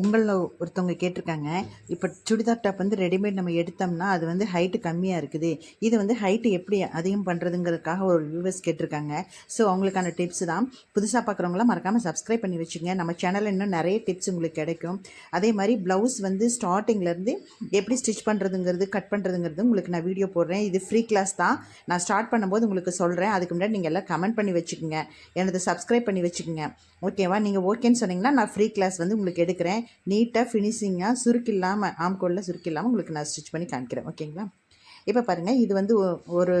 உங்களில் ஒருத்தவங்க கேட்டிருக்காங்க. இப்போ சுடிதார் டாப் வந்து ரெடிமேட் நம்ம எடுத்தோம்னா அது வந்து ஹைட்டு கம்மியாக இருக்குது. இது வந்து ஹைட்டு எப்படி அதிகம் பண்ணுறதுங்கிறதுக்காக ஒரு வியூவர்ஸ் கேட்டிருக்காங்க. ஸோ அவங்களுக்கான டிப்ஸ் தான். புதுசாக பார்க்குறவங்களாம் மறக்காமல் சப்ஸ்கிரைப் பண்ணி வச்சுங்க நம்ம சேனலில் இன்னும் நிறைய டிப்ஸ் உங்களுக்கு கிடைக்கும். அதே மாதிரி ப்ளவுஸ் வந்து ஸ்டார்டிங்லேருந்து எப்படி ஸ்டிச் பண்ணுறதுங்கிறது கட் பண்ணுறதுங்கிறது உங்களுக்கு நான் வீடியோ போடுறேன். இது ஃப்ரீ கிளாஸ் தான். நான் ஸ்டார்ட் பண்ணும்போது உங்களுக்கு சொல்கிறேன் அதுக்கு முன்னாடி நீங்கள் எல்லாம் கமெண்ட் பண்ணி வச்சுக்கோங்க. எனது சப்ஸ்கிரைப் பண்ணி வச்சுக்கோங்க. ஓகேவா நீங்கள் ஓகேன்னு சொன்னீங்கன்னா நான் ஃப்ரீ கிளாஸ் வந்து உங்களுக்கு எடுக்கிறேன். நீட்டாக ஃபினிஷிங்காக சுருக்கில்லாமல் ஆம்கோலில் சுருக்கில்லாமல் உங்களுக்கு நான் ஸ்டிச் பண்ணி காமிக்கிறேன். ஓகேங்களா இப்போ பாருங்கள் இது வந்து ஒ- ஒரு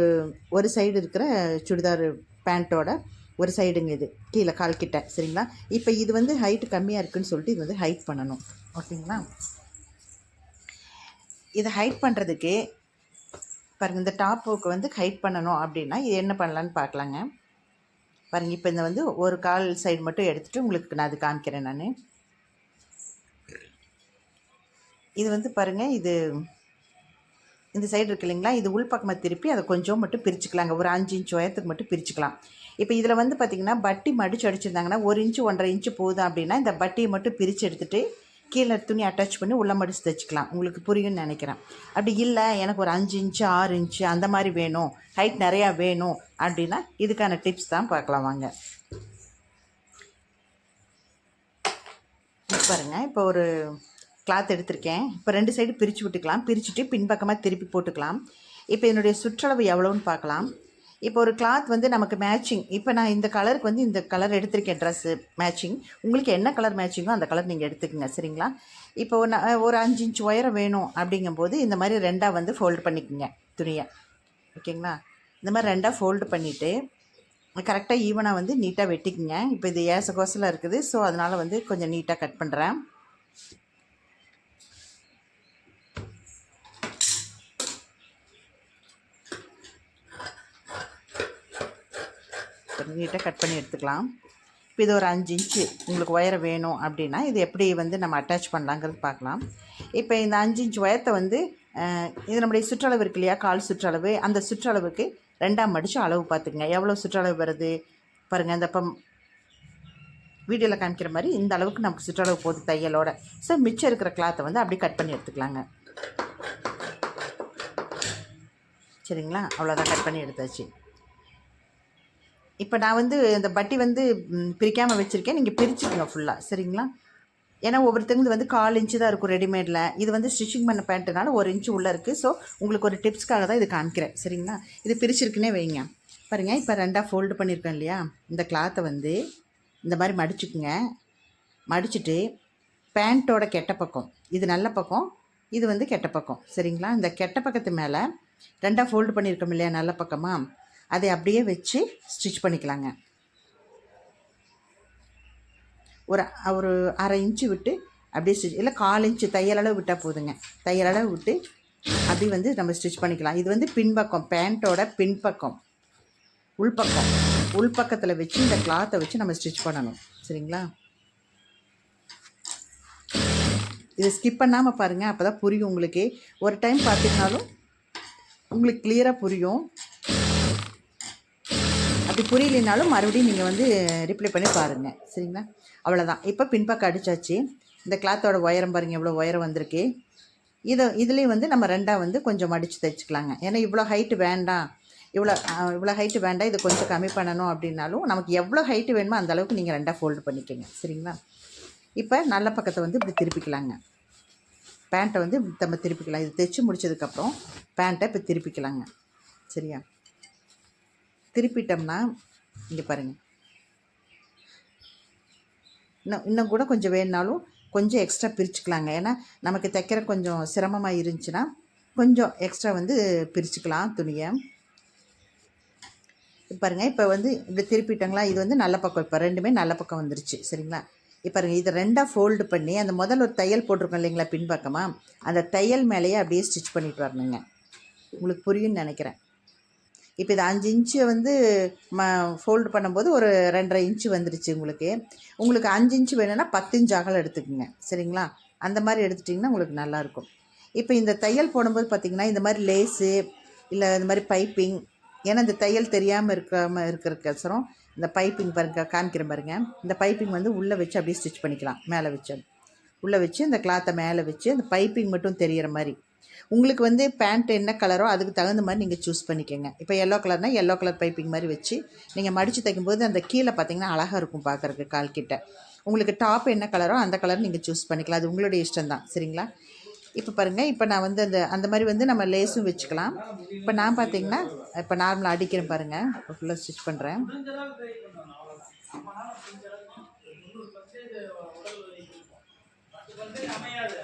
ஒரு சைடு இருக்கிற சுடிதார் பேண்ட்டோட ஒரு சைடுங்க இது. கீழே கால் கிட்ட. சரிங்களா? இப்போ இது வந்து ஹைட்டு கம்மியாக இருக்குன்னு சொல்லிட்டு இது வந்து ஹைட் பண்ணணும். ஓகேங்களா இதை ஹைட் பண்ணுறதுக்கு பாருங்கள் இந்த டாப்புக்கு வந்து ஹைட் பண்ணணும் அப்படின்னா இது என்ன பண்ணலான்னு பார்க்கலாங்க. பாருங்கள் இப்போ இந்த வந்து ஒரு கால் சைடு மட்டும் எடுத்துகிட்டு உங்களுக்கு நான் அது காமிக்கிறேன் நான். இது வந்து பாருங்கள் இது இந்த சைடு இருக்கு இல்லைங்களா? இது உள்பக்கமாக திருப்பி அதை கொஞ்சம் மட்டும் பிரிச்சுக்கலாங்க. ஒரு அஞ்சு இன்ச்சு உயரத்துக்கு மட்டும் பிரிச்சுக்கலாம். இப்போ இதில் வந்து பார்த்திங்கன்னா பட்டி மடிச்சு அடிச்சிருந்தாங்கன்னா ஒரு இன்ச்சு ஒன்றரை இன்ச்சு போதும் அப்படின்னா இந்த பட்டியை மட்டும் பிரித்து எடுத்துகிட்டு கீழே துணி அட்டாச் பண்ணி உள்ள மடிச்சு தைச்சிக்கலாம். உங்களுக்கு புரியும்னு நினைக்கிறேன். அப்படி இல்லை எனக்கு ஒரு அஞ்சு இன்ச்சு ஆறு இன்ச்சு அந்த மாதிரி வேணும். ஹைட் நிறையா வேணும் அப்படின்னா இதுக்கான டிப்ஸ் தான் பார்க்கலாம் வாங்க. பாருங்கள் பாருங்க இப்போ ஒரு கிளாத் எடுத்திருக்கேன். இப்போ ரெண்டு சைடு பிரித்து விட்டுக்கலாம். பிரிச்சுட்டு பின்பக்கமாக திருப்பி போட்டுக்கலாம். இப்போ என்னுடைய சுற்றளவு எவ்வளோன்னு பார்க்கலாம். இப்போ ஒரு கிளாத் வந்து நமக்கு மேட்சிங் இப்போ நான் இந்த கலருக்கு வந்து இந்த கலர் எடுத்திருக்கேன் ட்ரெஸ்ஸு மேட்சிங் உங்களுக்கு என்ன கலர் மேட்சிங்கோ அந்த கலர் நீங்கள் எடுத்துக்கோங்க சரிங்களா? இப்போ நான் ஒரு அஞ்சு இன்ச் உயரம் வேணும் அப்படிங்கும்போது இந்த மாதிரி ரெண்டாக வந்து ஃபோல்டு பண்ணிக்கோங்க துணியை. ஓகேங்களா? இந்த மாதிரி ரெண்டாக ஃபோல்டு பண்ணிவிட்டு கரெக்டாக ஈவனாக வந்து நீட்டாக வெட்டிக்குங்க. இப்போ இது ஏச கோசலாக இருக்குது. ஸோ அதனால் வந்து கொஞ்சம் நீட்டாக கட் பண்ணுறேன் நீட்டாக கட் பண்ணி எடுத்துக்கலாம். இப்போ இது ஒரு அஞ்சு இன்ச்சு உங்களுக்கு ஒயர் வேணும் அப்படின்னா இது எப்படி வந்து நம்ம அட்டாச் பண்ணலாங்கிறது பார்க்கலாம். இப்போ இந்த அஞ்சு இன்ச் ஒயரத்தை வந்து இது நம்முடைய சுற்றளவு இருக்கு இல்லையா? கால் சுற்றளவு. அந்த சுற்றளவுக்கு ரெண்டாம் மடித்து அளவு பார்த்துக்குங்க. எவ்வளோ சுற்றளவு வருது? பாருங்கள் இந்த இப்போ வீடியோவில் காமிக்கிற மாதிரி இந்த அளவுக்கு நமக்கு சுற்றளவு போகுது தையலோட. ஸோ மிச்சம் இருக்கிற கிளாத்தை வந்து அப்படியே கட் பண்ணி எடுத்துக்கலாங்க. சரிங்களா? அவ்வளோதான் கட் பண்ணி எடுத்தாச்சு. இப்போ நான் வந்து இந்த பட்டி வந்து பிரிக்காமல் வச்சுருக்கேன். நீங்கள் பிரிச்சுக்கோங்க ஃபுல்லாக சரிங்களா? ஏன்னா ஒவ்வொருத்தங்களுக்கு வந்து கால் இன்ச்சு தான் இருக்கும் ரெடிமேடில் இது வந்து ஸ்டிச்சிங் பண்ண பேண்ட்டுனால ஒரு இன்ச்சு உள்ளே இருக்குது ஸோ உங்களுக்கு ஒரு டிப்ஸ்க்காக தான் இது காமிக்கிறேன். சரிங்களா? இது பிரிச்சிருக்குன்னே வைங்க. பாருங்கள் இப்போ ரெண்டாக ஃபோல்டு பண்ணியிருக்கேன் இல்லையா? இந்த கிளாத்தை வந்து இந்த மாதிரி மடிச்சுக்குங்க. மடிச்சுட்டு பேண்ட்டோட கெட்ட பக்கம். இது நல்ல பக்கம் இது வந்து கெட்ட பக்கம். சரிங்களா? இந்த கெட்ட பக்கத்து மேலே ரெண்டாக ஃபோல்டு பண்ணியிருக்கோம் இல்லையா? நல்ல பக்கமாக அதை அப்படியே வச்சு ஸ்டிச் பண்ணிக்கலாங்க. ஒரு ஒரு அரை இன்ச்சு விட்டு அப்படியே ஸ்டிச் இல்லை கால் இன்ச்சு தையலளவு விட்டால் போதுங்க. தையலளவு விட்டு அப்படி வந்து நம்ம ஸ்டிச் பண்ணிக்கலாம். இது வந்து பின்பக்கம் பேண்ட்டோட பின்பக்கம். உள்பக்கம். உள்பக்கத்தில் வச்சு இந்த கிளாத்தை வச்சு நம்ம ஸ்டிச் பண்ணணும். சரிங்களா? இதை ஸ்கிப் பண்ணாமல் பாருங்கள் அப்போ தான் புரியும் உங்களுக்கு. ஒரு டைம் பார்த்தீங்கனாலும் உங்களுக்கு கிளியராக புரியும். அப்படி புரியலனாலும் மறுபடியும் நீங்கள் வந்து ரிப்ளை பண்ணி பாருங்கள் சரிங்களா? அவ்வளோதான் இப்போ பின்பக்கம் அடித்தாச்சு இந்த கிளாத்தோட உயரம் பாருங்கள் எவ்வளோ உயரம் வந்திருக்கு. இதை இதுலேயும் வந்து நம்ம ரெண்டாக வந்து கொஞ்சம் அடித்து தைச்சிக்கலாங்க. ஏன்னா இவ்வளோ ஹைட்டு வேண்டாம். இவ்வளோ இவ்வளோ ஹைட்டு வேண்டாம். இது கொஞ்சம் கம்மி பண்ணணும் அப்படின்னாலும் நமக்கு எவ்வளோ ஹைட்டு வேணுமோ அந்த அளவுக்கு நீங்கள் ரெண்டாக ஃபோல்டு பண்ணிக்கோங்க. சரிங்களா? இப்போ நல்ல பக்கத்தை வந்து இப்படி திருப்பிக்கலாங்க. பேண்ட்டை வந்து நம்ம திருப்பிக்கலாம். இது தைச்சி முடிச்சதுக்கப்புறம் பேண்ட்டை இப்போ திருப்பிக்கலாங்க. சரியா? திருப்பிட்டோம்னா இங்கே பாருங்கள் இன்னும் இன்னும் கூட கொஞ்சம் வேணுனாலும் கொஞ்சம் எக்ஸ்ட்ரா பிரிச்சுக்கலாங்க. ஏன்னா நமக்கு தைக்கிற கொஞ்சம் சிரமமாக இருந்துச்சுன்னா கொஞ்சம் எக்ஸ்ட்ரா வந்து பிரிச்சுக்கலாம் துணியை. பாருங்கள் இப்போ வந்து இப்படி திருப்பிட்டங்களா இது வந்து நல்ல பக்கம். இப்போ ரெண்டுமே நல்ல பக்கம் வந்துருச்சு சரிங்களா? இப்போ பாருங்கள் இது ரெண்டாக ஃபோல்டு பண்ணி அந்த முதல்ல ஒரு தையல் போட்டிருக்கோம் இல்லைங்களா பின்பக்கமாக அந்த தையல் மேலேயே அப்படியே ஸ்டிச் பண்ணிட்டு வரணுங்க. உங்களுக்கு புரியும்னு நினைக்கிறேன். இப்போ இது அஞ்சு இன்ச்சு வந்து ம ஃபோல்டு பண்ணும்போது ஒரு ரெண்டரை இன்ச்சு வந்துருச்சு உங்களுக்கு. உங்களுக்கு அஞ்சு இன்ச்சு வேணும்னா பத்து இன்ச்சு அகலம் எடுத்துக்கோங்க. சரிங்களா? அந்த மாதிரி எடுத்துட்டிங்கன்னா உங்களுக்கு நல்லாயிருக்கும். இப்போ இந்த தையல் போடும்போது பார்த்தீங்கன்னா இந்த மாதிரி லேஸு இல்லை இந்த மாதிரி பைப்பிங் ஏன்னா இந்த தையல் தெரியாமல் இருக்காமல் இருக்கிறக்கசரம் இந்த பைப்பிங் பாருங்க காமிக்கிற பாருங்க. இந்த பைப்பிங் வந்து உள்ளே வச்சு அப்படியே ஸ்டிச் பண்ணிக்கலாம் மேலே வச்சு. உள்ளே வச்சு அந்த கிளாத்தை மேலே வச்சு அந்த பைப்பிங் மட்டும் தெரியிற மாதிரி. உங்களுக்கு வந்து பேண்ட் என்ன கலரோ அதுக்கு தகுந்த மாதிரி நீங்கள் சூஸ் பண்ணிக்கோங்க. இப்போ எல்லோ கலர்னால் எல்லோ கலர் பைப்பிங் மாதிரி வச்சு நீங்கள் மடித்து தைக்கும்போது அந்த கீழே பார்த்தீங்கன்னா அழகாக இருக்கும் பார்க்குறக்கு கால் கிட்ட. உங்களுக்கு டாப் என்ன கலரோ அந்த கலர் நீங்கள் சூஸ் பண்ணிக்கலாம். அது உங்களுடைய இஷ்டம் தான். சரிங்களா? இப்போ பாருங்கள் இப்போ நான் வந்து அந்த அந்த மாதிரி வந்து நம்ம லேஸும் வச்சுக்கலாம். இப்போ நான் பார்த்தீங்கன்னா இப்போ நார்மலாக அடிக்கிறேன் பாருங்கள் இப்போ ஃபுல்லாக ஸ்டிச் பண்ணுறேன் அமையாது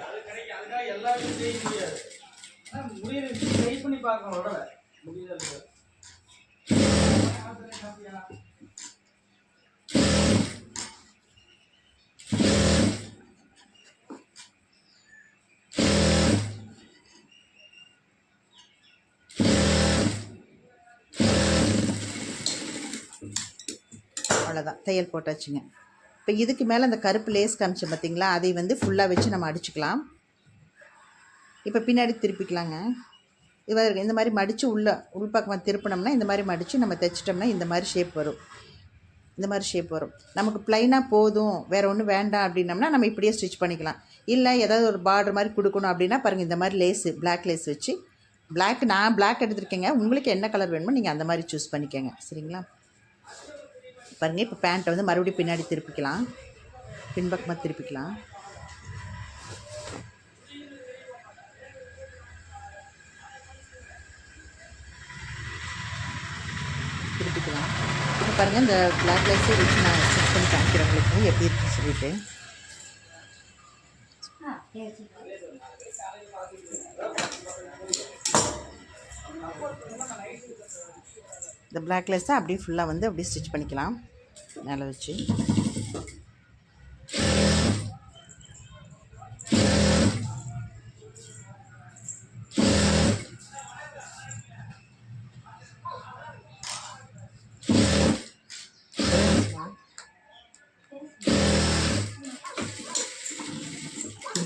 அது செய்ய முடியாது. முடியுது ட்ரை பண்ணி பார்க்கணும் உடலை. முடியுது அவ்வளோதான் தையல் போட்டாச்சுங்க. இப்போ இதுக்கு மேலே அந்த கருப்பு லேஸ் காமிச்சேன் பார்த்தீங்களா அதை வந்து ஃபுல்லாக வச்சு நம்ம அடிச்சுக்கலாம். இப்போ பின்னாடி திருப்பிக்கலாங்க. இவர் இந்த மாதிரி மடித்து உள்ள உள்பக்கமாக திருப்பினோம்னா இந்த மாதிரி மடித்து நம்ம தைச்சிட்டோம்னா இந்த மாதிரி ஷேப் வரும். இந்த மாதிரி ஷேப் வரும். நமக்கு ப்ளைனாக போதும். வேறு ஒன்றும் வேண்டாம் அப்படின்னம்னா நம்ம இப்படியே ஸ்டிச் பண்ணிக்கலாம். இல்லை ஏதாவது ஒரு பார்டர் மாதிரி கொடுக்கணும் அப்படின்னா பாருங்கள் இந்த மாதிரி லேஸு பிளாக் லேஸ் வச்சு பிளாக் நான் பிளாக் எடுத்திருக்கேங்க. உங்களுக்கு என்ன கலர் வேணுமோ நீங்கள் அந்த மாதிரி சூஸ் பண்ணிக்கோங்க. சரிங்களா? பாருங்கள் இப்போ பேண்ட்டை வந்து மறுபடியும் பின்னாடி திருப்பிக்கலாம். பின்பக்கமாக திருப்பிக்கலாம். திருப்பிக்கலாம் இப்போ பாருங்கள் இந்த பிளாக் லைட்ஸே வச்சு நான் ஸ்டிச் பண்ணி காமிக்கிறேன் உங்களுக்கு. எப்படி இருக்குன்னு சொல்லிட்டு. இந்த பிளாக் லைட்ஸை அப்படியே ஃபுல்லாக வந்து அப்படியே ஸ்டிச் பண்ணிக்கலாம். மேலே வச்சு.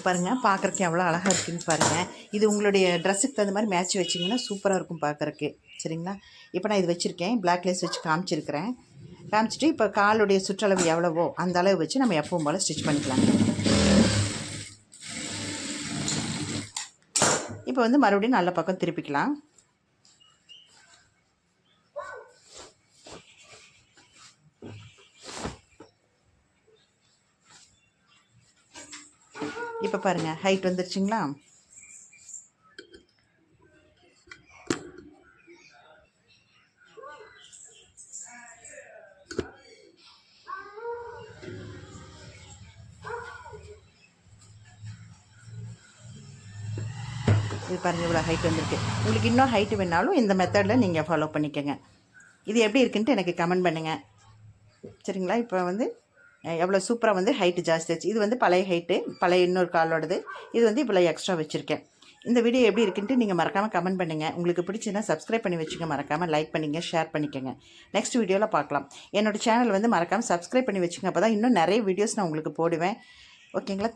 பாருங்கள் பார்க்குறக்கு எவ்வளோ அழகாக இருக்குதுன்னு பாருங்கள் இது உங்களுடைய ட்ரெஸ்ஸுக்கு தகுந்த மாதிரி மேட்ச் வச்சிங்கன்னா சூப்பராக இருக்கும் பார்க்குறக்கு சரிங்களா? இப்போ நான் இது வச்சுருக்கேன். பிளாக் லேஸ் வச்சு காமிச்சிருக்கிறேன். காமிச்சிட்டு இப்போ காலுடைய சுற்றளவு எவ்வளவோ அந்த அளவு வச்சு நம்ம எப்பவும் போல் ஸ்டிச் பண்ணிக்கலாம். இப்போ வந்து மறுபடியும் நல்ல பக்கம் திருப்பிக்கலாம். இப்போ பாருங்கள் ஹைட் வந்துருச்சுங்களா? இது பாருங்கள் இவ்வளோ ஹைட் வந்திருக்கு. உங்களுக்கு இன்னும் ஹைட்டு வேணாலும் இந்த மெத்தடில் நீங்கள் ஃபாலோ பண்ணிக்கோங்க. இது எப்படி இருக்குன்ட்டு எனக்கு கமெண்ட் பண்ணுங்கள் சரிங்களா? இப்போ வந்து எவ்வளோ சூப்பராக வந்து ஹைட்டு ஜாஸ்தியாச்சு இது வந்து பழைய ஹைட்டு பழைய இன்னொரு காலோடது. இது வந்து இவ்வளோ எக்ஸ்ட்ரா வச்சுருக்கேன். இந்த வீடியோ எப்படி இருக்குன்ட்டு நீங்கள் மறக்காமல் கமெண்ட் பண்ணுங்கள் உங்களுக்கு பிடிச்சுன்னா சப்ஸ்கிரைப் பண்ணி வச்சுங்க மறக்காமல் லைக் பண்ணிங்க ஷேர் பண்ணிக்கோங்க. நெக்ஸ்ட் வீடியோவில் பார்க்கலாம். என்னோட சேனல் வந்து மறக்காமல் சப்ஸ்கிரைப் பண்ணி வச்சுங்க அப்போ தான் இன்னும் நிறைய வீடியோஸ் நான் உங்களுக்கு போடுவேன். ஓகேங்களா